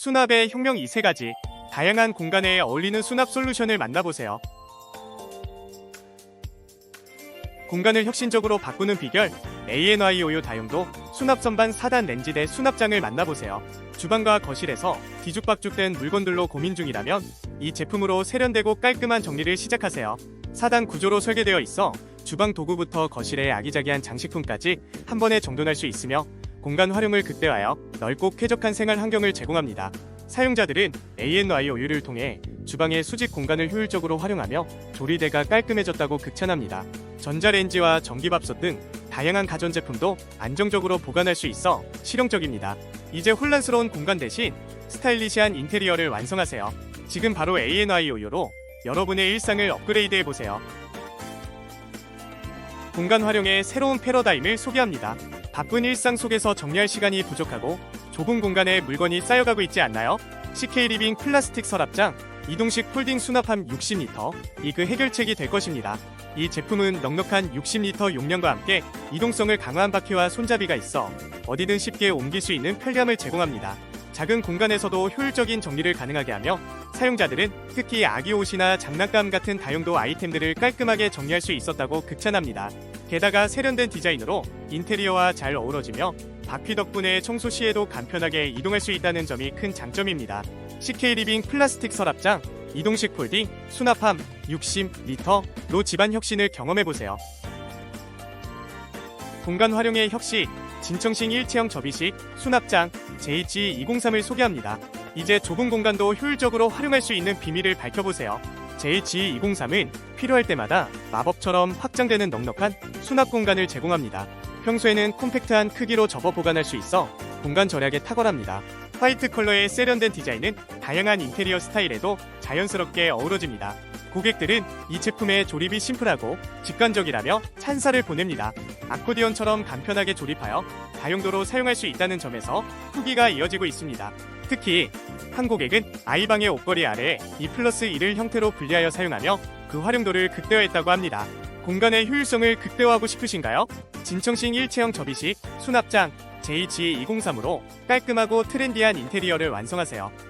수납의 혁명 2세 가지 다양한 공간에 어울리는 수납 솔루션을 만나보세요. 공간을 혁신적으로 바꾸는 비결 오요 다용도 수납 선반 4단 렌지대 수납장을 만나보세요. 주방과 거실에서 뒤죽박죽된 물건들로 고민 중이라면 이 제품으로 세련되고 깔끔한 정리를 시작하세요. 4단 구조로 설계되어 있어 주방 도구부터 거실의 아기자기한 장식품까지 한 번에 정돈할 수 있으며 공간 활용을 극대화하여 넓고 쾌적한 생활 환경을 제공합니다. 사용자들은 ANY 오유를 통해 주방의 수직 공간을 효율적으로 활용하며 조리대가 깔끔해졌다고 극찬합니다. 전자레인지와 전기밥솥 등 다양한 가전제품도 안정적으로 보관할 수 있어 실용적입니다. 이제 혼란스러운 공간 대신 스타일리시한 인테리어를 완성하세요. 지금 바로 ANY 오유로 여러분의 일상을 업그레이드해 보세요. 공간 활용의 새로운 패러다임을 소개합니다. 바쁜 일상 속에서 정리할 시간이 부족하고 좁은 공간에 물건이 쌓여가고 있지 않나요? CK 리빙 플라스틱 서랍장 이동식 폴딩 수납함 60리터 이 그 해결책이 될 것입니다. 이 제품은 넉넉한 60리터 용량과 함께 이동성을 강화한 바퀴와 손잡이가 있어 어디든 쉽게 옮길 수 있는 편리함을 제공합니다. 작은 공간에서도 효율적인 정리를 가능하게 하며 사용자들은 특히 아기 옷이나 장난감 같은 다용도 아이템들을 깔끔하게 정리할 수 있었다고 극찬합니다. 게다가 세련된 디자인으로 인테리어와 잘 어우러지며 바퀴 덕분에 청소 시에도 간편하게 이동할 수 있다는 점이 큰 장점입니다. CK 리빙 플라스틱 서랍장, 이동식 폴딩, 수납함, 60리터로 집안 혁신을 경험해보세요. 공간 활용의 혁신, 진청식 일체형 접이식, 수납장, JG203을 소개합니다. 이제 좁은 공간도 효율적으로 활용할 수 있는 비밀을 밝혀보세요. JG203은 필요할 때마다 마법처럼 확장되는 넉넉한 수납 공간을 제공합니다. 평소에는 콤팩트한 크기로 접어 보관할 수 있어 공간 절약에 탁월합니다. 화이트 컬러의 세련된 디자인은 다양한 인테리어 스타일에도 자연스럽게 어우러집니다. 고객들은 이 제품의 조립이 심플하고 직관적이라며 찬사를 보냅니다. 아코디언처럼 간편하게 조립하여 다용도로 사용할 수 있다는 점에서 후기가 이어지고 있습니다. 특히 한 고객은 아이방의 옷걸이 아래 2 플러스 1을 형태로 분리하여 사용하며 그 활용도를 극대화했다고 합니다. 공간의 효율성을 극대화하고 싶으신가요? 진청식 일체형 접이식 수납장 JG203으로 깔끔하고 트렌디한 인테리어를 완성하세요.